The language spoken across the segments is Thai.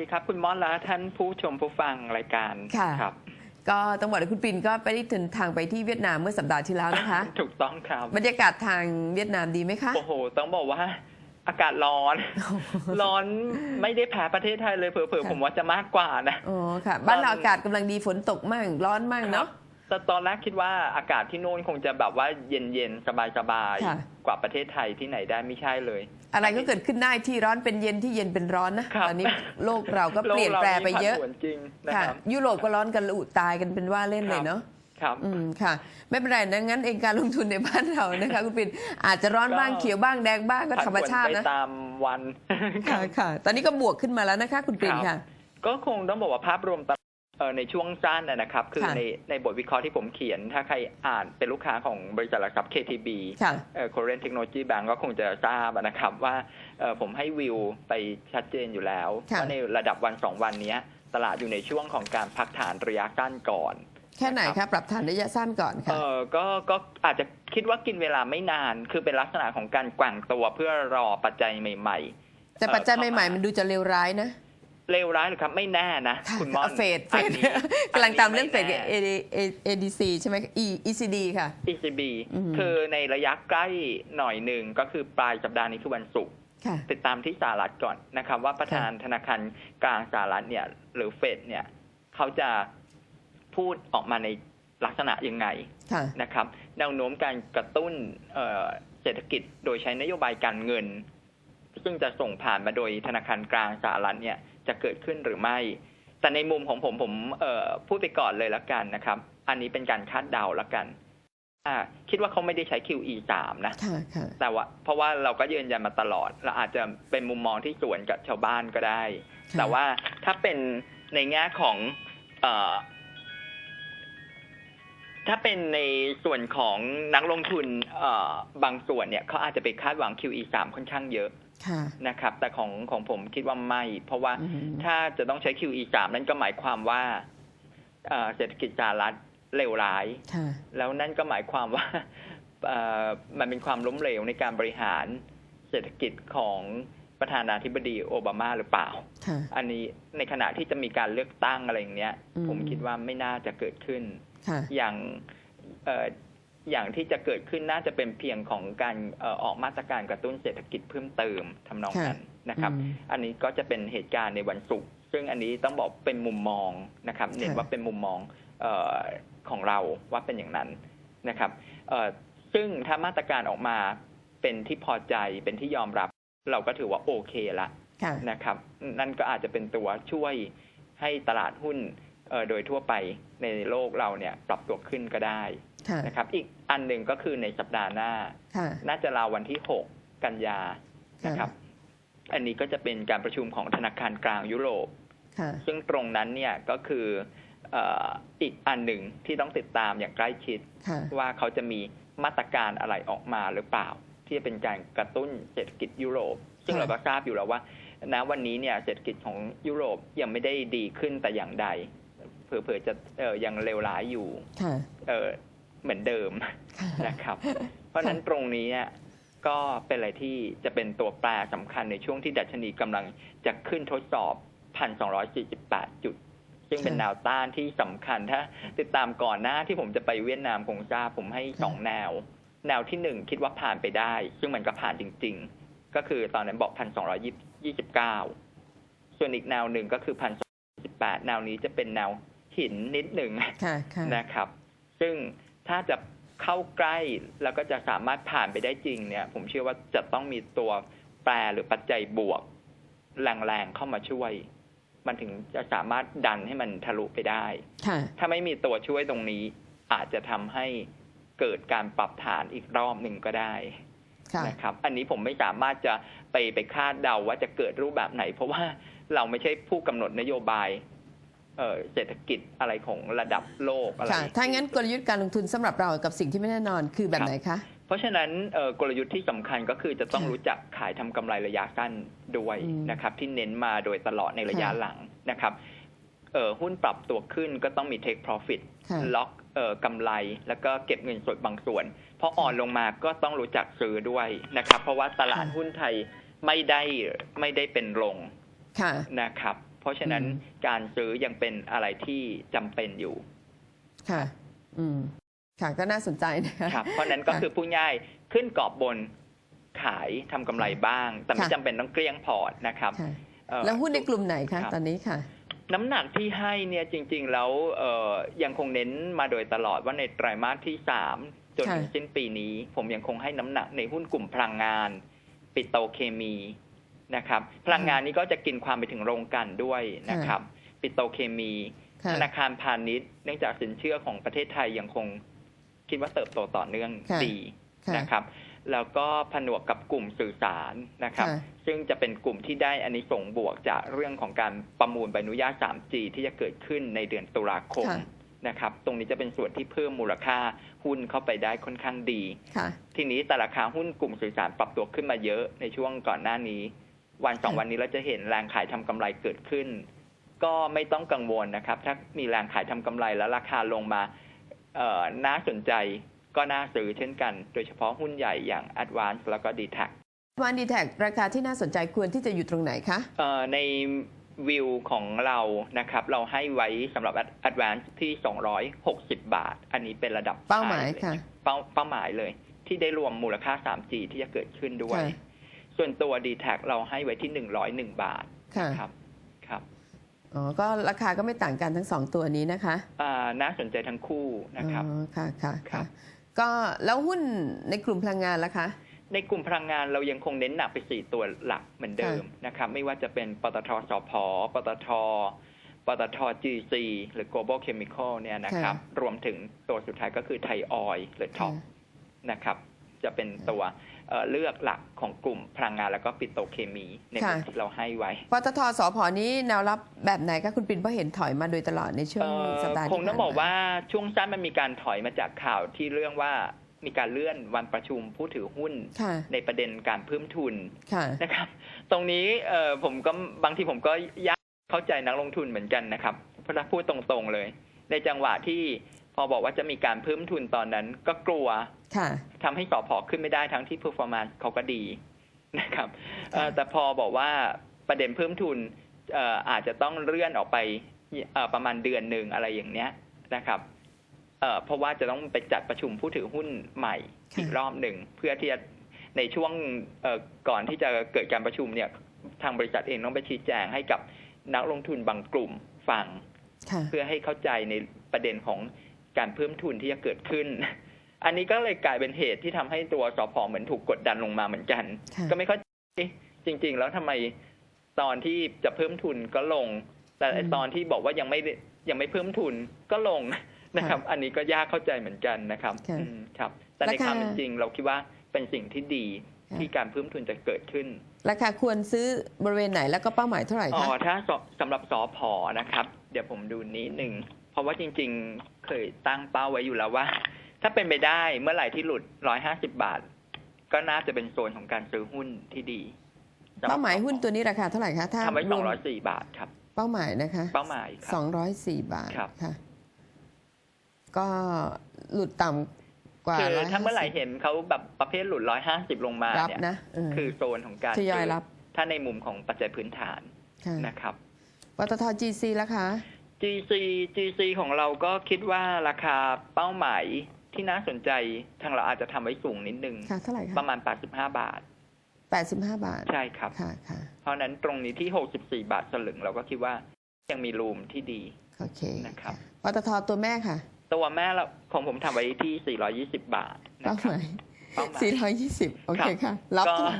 ดีครับ คุณม่อนและท่านผู้ชมผู้ฟังรายการค่ะครับก็ต้องบอกว่าคุณปินก็ไปได้เดินทางไปที่เวียดนามเมื่อสัปดาห์ที่แล้วนะคะ ถูกต้องครับบรรยากาศทางเวียดนามดีไหมคะ โอ้โห ต้องบอกว่าอากาศร้อน ร้อนไม่ได้แพ้ประเทศไทยเลยเผลอๆค่ะผมว่าจะมากกว่านะอ๋อค่ะ บ้านเราอากาศกำลังดีฝนตกมั่งร้อนมั่งเนาะ แต่ตอนแรกคิดว่าอากาศที่โน่นคงจะแบบว่าเย็นๆสบายค่ะๆกว่าประเทศไทยที่ไหนได้ไม่ใช่เลย อะไรก็เกิดขึ้นได้ที่ร้อนเป็นเย็นที่เย็นเป็นร้อนนะครับตอนนี้โลกเราก็เปลี่ยนแปลไปเยอะโลกรานี่ผันผวนจริงนะค่ะครับยุโรปก็ร้อนกันระอุตายกันเป็นว่าเล่นเลยเนาะครับอืมค่ะ ไม่เป็นไรนะงั้นเองการลงทุนในบ้านเรานะคะคุณปินอาจจะร้อนบ้างก็เขียวบ้างแดงบ้างก็ธรรมชาติผันผวนนะไปตามวันค่ะค่ะ ตอนนี้ก็บวกขึ้นมาแล้วนะคะ คุณปินครับค่ะ ก็คงต้องบอกว่าภาพรวมตลาดเอ่อ ในช่วงสั้นนะนะครับ คือค่ะในในบทวิเคราะห์ที่ผมเขียน ถ้าใครอ่านเป็นลูกค้าของบริษัทหลักทรัพย์ KTB ค่ะเอ่อ Korean Technology Bank ก็คงจะทราบนะครับว่าเอ่อผมให้วิวไปชัดเจนอยู่แล้วค่ะว่าในระดับวันสองวันเนี้ยตลาดอยู่ในช่วงของการพักฐานระยะสั้นก่อนแค่ไหนคะปรับฐานระยะสั้นก่อนเอค่ะอก็ก็อาจจะคิดว่ากินเวลาไม่นาน คือเป็นลักษณะของการแกว่งตัวเพื่อรอปัจจัยใใหม่ ๆ แต่ปัจจัยเอ่อใหม่ ๆ มันดูจะเลวร้ายนะ เลวร้ายหรือครับไม่แน่นะค่ะคุณมอนเฟดเฟอัดนนี้กำลังตามเรื่องเฟดไม่กับแน่ ADC ใช่ไหม E- ECD ค่ะ ECB อืมคือในระยะใกล้หน่อยหนึ่งก็คือปลายสัปดาห์นี้คือวันศุกร์ค่ะติดตามที่สหรัฐก่อนนะครับ ว่าประธานธนาคารกลางสหรัฐเนี่ย หรือเฟดเนี่ย เขาจะพูดออกมาในลักษณะยังไงค่ะนะครับแนวโน้มการกระตุ้นเอ่อเศรษฐกิจโดยใช้นโยบายการเงิน ซึ่งจะส่งผ่านมาโดยธนาคารกลางสหรัฐเนี่ย จะเกิดขึ้นหรือไม่ แต่ในมุมของผมผมเอ่อพูดไปก่อนเลยละกันนะครับ อันนี้เป็นการคาดเดาละกันอ่าคิดว่าเขาไม่ได้ใช้ QE 3นะค่ะค่ะแต่ว่า เพราะว่าเราก็ยืนยันมาตลอดเราอาจจะเป็นมุมมองที่สวนกับชาวบ้านก็ได้ค่ะแต่ว่าถ้าเป็นในแง่ของเออถ้าเป็นในส่วนของนักลงทุนเอ่อบางส่วนเนี่ยเขาอาจจะไปคาดหวัง QE 3 ค่อนข้างเยอะค่ะ นะครับ แต่ของของผมคิดว่าไม่ เพราะว่าอืมถ้าจะต้องใช้ QE 3นั่นก็หมายความว่าเอ่อเศรษฐกิจสหรัฐเลวร้ายค่ะแล้วนั่นก็หมายความว่าเอ่อมันเป็นความล้มเหลวในการบริหารเศรษฐกิจของประธานาธิบดีโอบามาหรือเปล่าค่ะอันนี้ในขณะที่จะมีการเลือกตั้งอะไรอย่างเนี้ยอืมผมคิดว่าไม่น่าจะเกิดขึ้นค่ะอย่างเอ่ออย่างที่จะเกิดขึ้นน่าจะเป็นเพียงของการเอ่อออกมาตรการกระตุ้นเศรษฐกิจเพิ่มเติมทำนองนั้นนะครับอืมอันนี้ก็จะเป็นเหตุการณ์ในวันศุกร์ซึ่งอันนี้ต้องบอกเป็นมุมมองนะครับ เน้นค่ะว่าเป็นมุมมองเออของเราว่าเป็นอย่างนั้นนะครับเอ่อซึ่งถ้ามาตรการออกมาเป็นที่พอใจเป็นที่ยอมรับ เราก็ถือว่าโอเคละค่ะนะครับ นั่นก็อาจจะเป็นตัวช่วยให้ตลาดหุ้นเอ่อโดยทั่วไปในโลกเราเนี่ยปรับตัวขึ้นก็ได้ค่ะ นะครับ อีกอันหนึ่งก็คือในสัปดาห์หน้าค่ะน่าจะราววันที่6กันยานะครับ อันนี้ก็จะเป็นการประชุมของธนาคารกลางยุโรปค่ะซึ่งตรงนั้นเนี่ยก็คือเอ่ออีกอันหนึ่งที่ต้องติดตามอย่างใกล้ชิดค่ะว่าเขาจะมีมาตรการอะไรออกมาหรือเปล่า ที่จะเป็นการกระตุ้นเศรษฐกิจยุโรป ซึ่งค่ะเราก็ทราบอยู่แล้วว่าณวันนี้เนี่ยเศรษฐกิจของยุโรปยังไม่ได้ดีขึ้นแต่อย่างใดเผลอๆจะเอ่อยังเลวร้ายอยู่ค่ะ เอ่อเหมือนเดิมค่ะนะครับ เพราะฉะนั้นตรงนี้เนี่ยก็เป็นอะไรที่จะเป็นตัวแปรสำคัญในช่วงที่ดัชนีกำลังจะขึ้นทดสอบ 1,248 จุด ซึ่งเป็นค่ะแนวต้านที่สำคัญถ้า ติดตามก่อนหน้าที่ผมจะไปเวียดนามคงทราบผมให้สองแนว แนวที่หนึ่งคิดว่าผ่านไปได้ ซึ่งมันก็ผ่านจริง ๆ ก็คือตอนนั้นบอก 1,229 ส่วนอีกแนวหนึ่งก็คือ 1,218 แนวนี้จะเป็นแนวหินนิดหนึ่งค่ะค่ะนะครับ ซึ่ง ถ้าจะเข้าใกล้แล้วก็จะสามารถผ่านไปได้จริงเนี่ย ผมเชื่อว่าจะต้องมีตัวแปรหรือปัจจัยบวกแรงๆเข้ามาช่วย มันถึงจะสามารถดันให้มันทะลุไปได้ค่ะถ้าไม่มีตัวช่วยตรงนี้ อาจจะทำให้เกิดการปรับฐานอีกรอบหนึ่งก็ได้ค่ะนะครับ อันนี้ผมไม่สามารถจะไปไปคาดเดาว่าจะเกิดรูปแบบไหน เพราะว่าเราไม่ใช่ผู้กำหนดนโยบาย เอ่อเศรษฐกิจอะไรของระดับโลกอะไรค่ะถ้างั้นกลยุทธ์การลงทุนสำหรับเรากับสิ่งที่ไม่แน่นอนคือแบบไหนคะ เพราะฉะนั้นเอ่อกลยุทธ์ที่สำคัญก็คือจะต้องค่ะรู้จักขายทำกำไรระยะสั้นด้วยอืมนะครับที่เน้นมาโดยตลอดในระยะค่ะหลังนะครับเอ่อหุ้นปรับตัวขึ้นก็ต้องมี take profit ค่ะล็อกเอ่อกำไรแล้วก็เก็บเงินสดบางส่วนพออ่อนลงมาก็ต้องรู้จักซื้อด้วยนะครับ เพราะว่าตลาดค่ะหุ้นไทยไม่ได้ไม่ได้เป็นลงค่ะนะครับ เพราะฉะนั้นอืมการซื้อยังเป็นอะไรที่จำเป็นอยู่ ค่ะ อืม ค่ะก็น่าสนใจนะคะครับ เพราะฉะนั้นก็คือผู้ง่ายขึ้นกรอบบนขายทำกำไรบ้าง แต่ไม่ค่ะจำเป็นต้องเกลี้ยงพอร์ตนะครับค่ะเอ่อแล้วหุ้นในกลุ่มไหนครัคะบตอนนี้ค่ะ น้ำหนักที่ให้เนี่ยจริง ๆ แล้วเอ่อยังคงเน้นมาโดยตลอดว่าในไตรมาสที่สามจนถึงค่ะสิ้นปีนี้ ผมยังคงให้น้ำหนักในหุ้นกลุ่มพลังงาน ปิโตรเคมี นะครับ พลังงานนี้ก็จะกินความไปถึงโรงกลันด้วยนะครับ ปิโตรเคมีค่ะธนาคารพาณิชย์เนื่องจากสินเชื่อของประเทศไทยยังคงคิดว่าเติบโตต่อเนื่องค่ะดีค่ะนะครับ แล้วก็ผนวกกับกลุ่มสื่อสารนะครับค่ะซึ่งจะเป็นกลุ่มที่ได้อันนี้ส่งส์บวกจากเรื่องของการประมูลใบอนุญาต 3G ที่จะเกิดขึ้นในเดือนตุลาคมค่ะนะครับ ตรงนี้จะเป็นส่วนที่เพิ่มมูลค่าหุ้นเข้าไปได้ค่อนข้างดีค่ะทีนี้แต่ราคาหุ้นกลุ่มสื่อสารปรับตัวขึ้นมาเยอะในช่วงก่อนหน้านี้ วันสองค่ะวันนี้เราจะเห็นแรงขายทำกำไรเกิดขึ้น ก็ไม่ต้องกังวลนะครับ ถ้ามีแรงขายทำกำไรแล้วราคาลงมาเอ่อน่าสนใจก็น่าซื้อเช่นกัน โดยเฉพาะหุ้นใหญ่อย่าง Advance แล้วก็ d t แทวันดีแท็ราคาที่น่าสนใจควรที่จะอยู่ตรงไหนคะเอ่อในวิวของเรานะครับ เราให้ไว้สำหรับ Advance ที่ 260 บาท อันนี้เป็นระดับเป้าหมาย high เลยค่ะ เป้าเป้าหมายเลย ที่ได้รวมมูลค่า 3G ที่จะเกิดขึ้นด้วยค่ะ ส่วนตัว d t แทเราให้ไว้ที่ 101 บาทค่ะครับครับอ๋อก็ราคาก็ไม่ต่างกันทั้งสองตัวนี้นะคะอ่าน่าสนใจทั้งคู่นะครับอ๋อค่ะค่ะครัค่ะบก็แล้วหุ้นในกลุ่มพลังงานล่ะคะ ในกลุ่มพลังงานเรายังคงเน้นหนักไปสี่ตัวหลักเหมือนเดิมนะครับ ไม่ว่าจะเป็นปตทสพปตทปตท GC หรือ Global Chemical เนี่ยนะครับ รวมถึงตัวสุดท้ายก็คือไทยออยล์หรือท็อปนะครับ จะเป็นตัวเอ่อเลือกหลักของกลุ่มพลังงานแล้วก็ปิโตรเคมีในค่ะที่เราให้ไว้ปตทสพนี้แนวรับแบบไหนคะคุณปินเพราะเห็นถอยมาโดยตลอดในช่วงเอ่อสัปดาห์คงที่ต้องผ่นบอกว่าช่วงสั้นมันมีการถอยมาจากข่าวที่เรื่องว่ามีการเลื่อนวันประชุมผู้ถือหุ้นค่ะในประเด็นการเพิ่มทุนค่ะนะครับ ตรงนี้เอ่อผมก็บางทีผมก็ยากเข้าใจนักลงทุนเหมือนกันนะครับ เพราะถ้าพูดตรงๆเลย ในจังหวะที่พ อบอกว่าจะมีการเพิ่มทุนตอนนั้นก็กลัวค่ะทำให้สอพอขึ้นไม่ได้ทั้งที่ performance เขาก็ดีนะครับเอ่อแต่พอบอกว่าประเด็นเพิ่มทุนเอ่ออาจจะต้องเลื่อนออกไปเอ่อประมาณเดือนหนึ่งอะไรอย่างเนี้ยนะครับเอ่อเพราะว่าจะต้องไปจัดประชุมผู้ถือหุ้นใหม่ค่ะอีกรอบหนึ่งเพื่อที่จะในช่วงเอ่อก่อนที่จะเกิดการประชุมเนี่ยทางบริษัทเองต้องไปชี้แจงให้กับนักลงทุนบางกลุ่มฟังค่ะเพื่อให้เข้าใจในประเด็นของ การเพิ่มทุนที่จะเกิดขึ้น อันนี้ก็เลยกลายเป็นเหตุที่ทำให้ตัวสพเหมือนถูกกดดันลงมาเหมือนกันค่ะก็ไม่เข้าใจจริง ๆ แล้วทำไมตอนที่จะเพิ่มทุนก็ลง แต่ไอ้อืมตอนที่บอกว่ายังไม่ได้ยังไม่เพิ่มทุนก็ลงนะครับ อันนี้ก็ยากเข้าใจเหมือนกันนะครับค่ะอืมครับ แต่ในราคาความเป็นจริงเราคิดว่าเป็นสิ่งที่ดีค่ะที่การเพิ่มทุนจะเกิดขึ้น ราคาควรซื้อบริเวณไหนแล้วก็เป้าหมายเท่าไหร่อ๋คะอถ้าสสำหรับสอพอนะครับ เดี๋ยวผมดูนิดหนึ่ง เพราะว่าจริง ๆ เคยตั้งเป้าไว้อยู่แล้วว่า ถ้าเป็นไปได้เมื่อไหร่ที่หลุดร้อยห้าสิบาท ก็น่าจะเป็นโซนของการซื้อหุ้นที่ดีสำรับเป้าหมายหุ้นตัวนี้ราคาเท่าไหร่คะถ้าทำไว้รสวองมร้อยสี่บาทครับ เป้าหมายนะคะ เป้าหมายคสรัอบงร้อยสี่บาทครับค่ะ ก็หลุดต่ำกว่าคือ150ถ้าเมื่อไหร่เห็นเขาแบบประเภทหลุดร้อยห้าสิบลงมารับเนี่ยนะเออคือโซนของการทยอยซื้รับ ถ้าในมุมของปัจจัยพื้นฐานค่ะนะครับปตท GC แล้วคะ GC GC ของเราก็คิดว่าราคาเป้าหมายที่น่าสนใจทางเราอาจจะทำไว้สูงนิดนึง ค่ะเท่าไหร่คะประมาณ 85 บาทแปดสิบห้าบาท ใช่ครับ ค่ะค่ะ เพราะฉะนั้นตรงนี้ที่ 64 บาทสลึงเราก็คิดว่ายังมีรูมที่ดี โอเคนะครับ ปตทตัวแม่ค่ะ ตัวแม่เราของผมทำไว้ที่ 420 บาทนะเป้าคหรับ มายเป้าหมาย สี่ร้อยยี่สิบโอเคค่ะ รับก็เท่าไหร่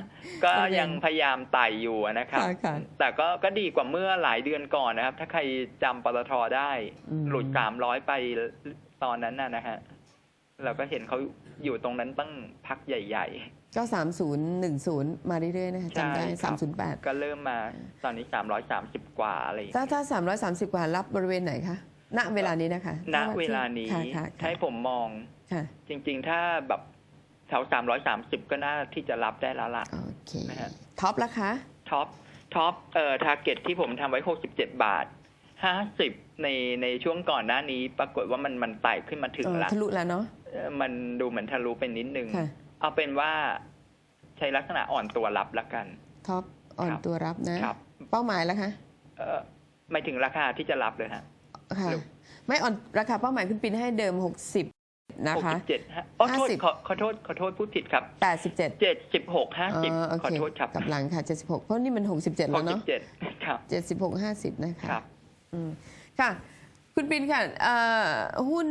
ก็ตัวเองยังพยายามไต่อยู่นะครับค่ะค่ะแต่ก็ก็ดีกว่าเมื่อหลายเดือนก่อนนะครับ ถ้าใครจำปตทได้อืมหลุด300ไปตอนนั้นน่ะนะฮะเราก็เห็นเขาอยู่ตรงนั้นตั้งพักใหญ่ก็สามศูนย์หนึ่งศูนย์มาเรื่อยๆนะคะจำได้ใช่ครัสามบศูนย์แปดๆก็เริ่มมาตอนนี้330กว่าอะไรอย่างถ้าเงี้ยถ้าสามร้อยสามสิบกว่ารับบริเวณไหนคะณเวลานี้นะคะณเวลานี้ค่ะค่ะถ้าให้ผมมองค่ะจริง ๆ ถ้าแบบ แถว330ก็น่าที่จะรับได้แล้วล่ะโอเคนะฮะท็อปราคาท็อปท็อปเอ่อทาร์เก็ตที่ผมทำไว้67บาท50ในในช่วงก่อนหน้านี้ปรากฏว่ามันมันไต่ขึ้นมาถึงเออละทะลุแล้วเนาะเอ่อมันดูเหมือนทะลุไปนิดนึงค่ะเอาเป็นว่าใช้ลักษณะอ่อนตัวรับละกัน ท็อปอ่อนครับตัวรับนะครับเป้าหมายแล้วคะเอ่อหมายถึงราคาที่จะรับเลยฮะค่ะหรือไม่ออนราคาเป้าหมายคุณปินให้เดิม60 นะหกคะสิบเจ็ดฮะอ๋อโทษ50ขอขอโทษขอโทษพูดผิดครับ87เจ็ดสิบหกห้าสิบอ๋อโอขอเคโทษครับกลับหลังค่ะ76เพราะนี่มัน67หแล้กวสิเนาะบเจ็ดครับ76 50นะคะครับอืมค่ะ คุณปินค่ะเอ่อหุ้น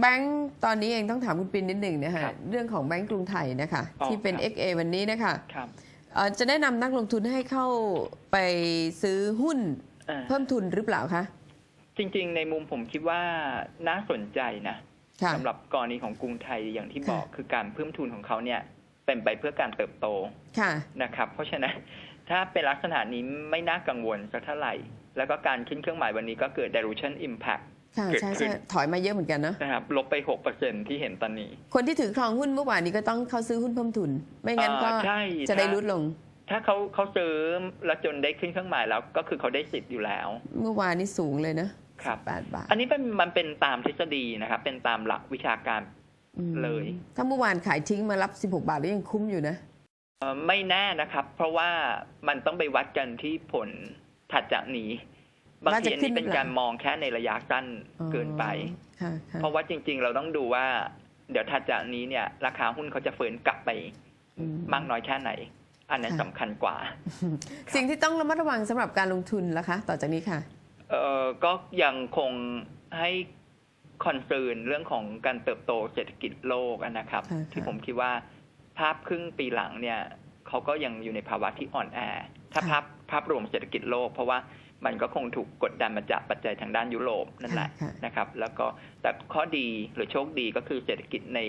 แบงก์ตอนนี้เองต้องถามคุณปินนิดหนึ่งนะคะครับเรื่องของแบงก์กรุงไทยนะคะอ๋อที่เป็นครับ XA วันนี้นะคะครับเอ่อจะแนะนำนักลงทุนให้เข้าไปซื้อหุ้นอ่าเพิ่มทุนหรือเปล่าคะจริง ๆ ในมุมผมคิดว่าน่าสนใจนะค่ะ สำหรับกรณีของกรุงไทยอย่างที่ค่ะบอกคือการเพิ่มทุนของเขาเนี่ยเป็นไปเพื่อการเติบโตค่ะนะครับ เพราะฉะนั้นถ้าเป็นลักษณะนี้ไม่น่ากังวลสักเท่าไหร่ แล้วก็การขึ้นเครื่องหมายวันนี้ก็เกิด dilution impact ค่ะเกิดใช่ขึ้ใช่นถอยมาเยอะเหมือนกันเนาะนะครับลบไป6%ที่เห็นตอนนี้ คนที่ถือครองหุ้นเมื่อวานนี้ก็ต้องเข้าซื้อหุ้นเพิ่มทุน ไม่งั้นก็อ่าใช่จะได้ถ้าลดลง ถ้าเขาเขาซื้อแล้วจนได้ขึ้นเครื่องหมายแล้วก็คือเขาได้สิทธิ์อยู่แล้ว เมื่อวานนี้สูงเลยนะ ครับแปดบาท อันนี้เป็นมันเป็นตามทฤษฎีนะครับ เป็นตามหลักวิชาการอืมเลย ถ้าเมื่อวานขายทิ้งมารับ 16 บาทแล้วยังคุ้มอยู่นะเอ่อไม่แน่นะครับ เพราะว่ามันต้องไปวัดกันที่ผลถัดจากนี้ บางว่าทีจะอันขึ้นนี้เป็นหรือเปล่าการมองแค่ในระยะสั้นเกินไปค่ะค่ะเพราะว่าจริง ๆ เราต้องดูว่า เดี๋ยวถัดจากนี้เนี่ย ราคาหุ้นเขาจะฟื้นกลับไปอืมากน้อยแค่ไหน อันนั้นค่ะสำคัญกว่า สิ่งที่ต้องระมัดระวังสำหรับการลงทุนล่ะคะ ต่อจากนี้ค่ะ เอ่อก็ยังคงให้คอนเซิร์นเรื่องของการเติบโตเศรษฐกิจโลกอะนะครับค่ะค่ะที่ผมคิดว่าภาพครึ่งปีหลังเนี่ยเขาก็ยังอยู่ในภาวะที่อ่อนแอ ถ้าภาพภาพรวมเศรษฐกิจโลก เพราะว่ามันก็คงถูกกดดันมาจากปัจจัยทางด้านยุโรปนั่นแหละค่ะนะครับ แล้วก็แต่ข้อดีหรือโชคดีก็คือเศรษฐกิจใน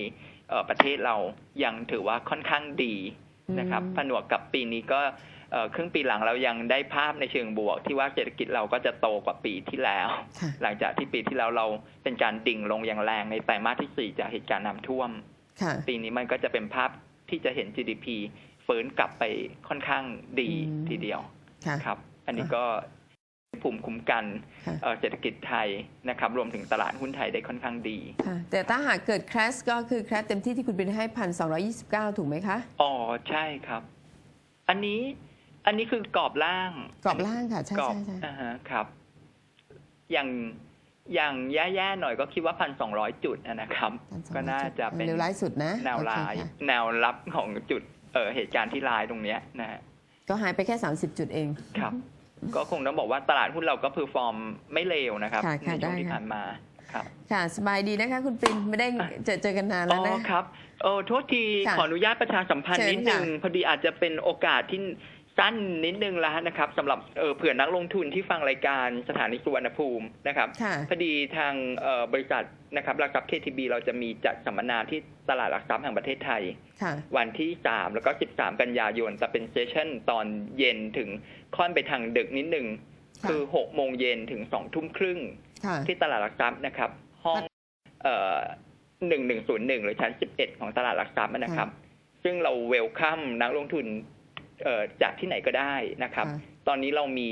เอ่อประเทศเรายังถือว่าค่อนข้างดีนะครับอืมผนวกกับปีนี้ก็เอ่อ ครึ่งปีหลังเรายังได้ภาพในเชิงบวก ที่ว่าเศรษฐกิจเราก็จะโตกว่าปีที่แล้วค่ะหลังจากที่ปีที่แล้วเราเป็นการดิ่งลงอย่างแรงในไตรมาสที่สี่จากเหตุการณ์น้ำท่วมค่ะปีนี้มันก็จะเป็นภาพที่จะเห็น GDP ฟื้นกลับไปค่อนข้างดีอืมทีเดียวค่ะครับ อันนี้ก็ภูมิคุ้มกันค่ะเอ่อเศรษฐกิจไทยนะครับ รวมถึงตลาดหุ้นไทยได้ค่อนข้างดีค่ะแต่ถ้าหากเกิดคร s ก็คือคร s เต็มที่ที่คุณเป็นให้พันสองยี่สิบเก้าถูกไหมคะ อ๋อ ใช่ครับ อันนี้ อันนี้คือกรอบล่างกรอบล่างค่ะ ใช่กรอบใช่ใช่อ่าฮะครับ อย่างอย่างแย่ๆหน่อยก็คิดว่าพันสองร้อยจุดนะครับ1,200ก็น่าจะเป็นเร็วร้ายสุดนะแนวโอเคลายค่ะแนวรับของจุดเอ่อเหตุการณ์ที่ลายตรงเนี้ยนะฮะก็หายไปแค่30จุดเองครับ ก็คงต้องบอกว่าตลาดหุ้นเราก็เพอร์ฟอร์มไม่เลวนะครับค่ะในค่ะช่วงได้ที่ค่ะผ่านมาครับค่ะสบายดีนะคะ คุณปินไม่ได้เจอเจอกันนานแล้วอ๋นะอครับเออโทษทีค่ะขออนุญาตประชาสัมพันธ์เชิญนิดนึงค่ะพอดีอาจจะเป็นโอกาสที่ สั้นนิดนึงแล้วนะครับสำหรับเออเผื่อนักลงทุนที่ฟังรายการสถานีสุวรรณภูมินะครับค่ะพอดีทางเอ่อบริษัทนะครับหลักทรัพย์ KTB เราจะมีจัดสัมมนาที่ตลาดหลักทรัพย์แห่งประเทศไทยค่ะวันที่ 3 แล้วก็ 13 กันยายนจะเป็นเซสชั่นตอนเย็นถึงค่อนไปทางดึกนิดนึงค่ะคือ 6 โมงเย็นถึง 2 ทุ่มครึ่งค่ะที่ตลาดหลักทรัพย์นะครับ ห้องเอ่อ1101หรือชั้น11ของตลาดหลักทรัพย์นะครับ ซึ่งเราเวลคัมนักลงทุนเอ่อ จากที่ไหนก็ได้นะครับค่ะตอนนี้เรามี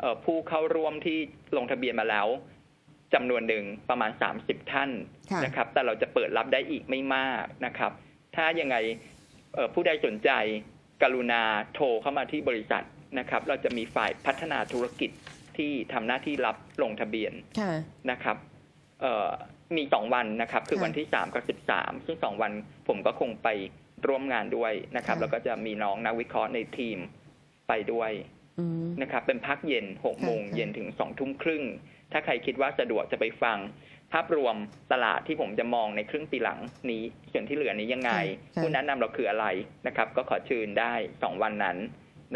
เอ่อผู้เข้าร่วมที่ลงทะเบียนมาแล้วจำนวนหนึ่งประมาณ 30 ท่านค่ะนะครับ แต่เราจะเปิดรับได้อีกไม่มากนะครับ ถ้ายังไงเอ่อผู้ใดสนใจกรุณาโทรเข้ามาที่บริษัทนะครับ เราจะมีฝ่ายพัฒนาธุรกิจที่ทำหน้าที่รับลงทะเบียนค่ะนะครับเอ่อมีสองวันนะครับ คือค่ะวันที่สามกับสิบสามซึ่งสองวันผมก็คงไป ร่วมงานด้วยนะครับค่ะแล้วก็จะมีน้องนักวิเคราะห์ในทีมไปด้วยอืมนะครับ เป็นพักเย็นหกค่ะโมงค่ะเย็นถึงสองทุ่มครึ่ง ถ้าใครคิดว่าสะดวกจะไปฟัง ภาพรวมตลาดที่ผมจะมองในครึ่งปีหลังนี้ ส่วนที่เหลือนี้ยังไงค่ะผู้แนะนำเราคืออะไรนะครับ ก็ขอเชิญได้สองวันนั้น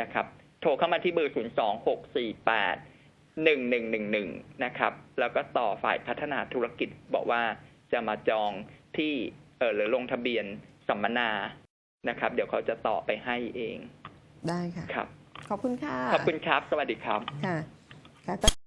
นะครับ โทรเข้ามาที่เบอร์ศูนย์สองหกสี่แปดหนึ่งหนึ่งหนึ่งหนึ่งนะครับ แล้วก็ต่อฝ่ายพัฒนาธุรกิจบอกว่าจะมาจองที่เออหรือลงทะเบียน สัมมนานะครับ เดี๋ยวเขาจะต่อไปให้เอง ได้ค่ะ ครับ ขอบคุณค่ะ ขอบคุณครับ สวัสดีครับ ค่ะค่ะ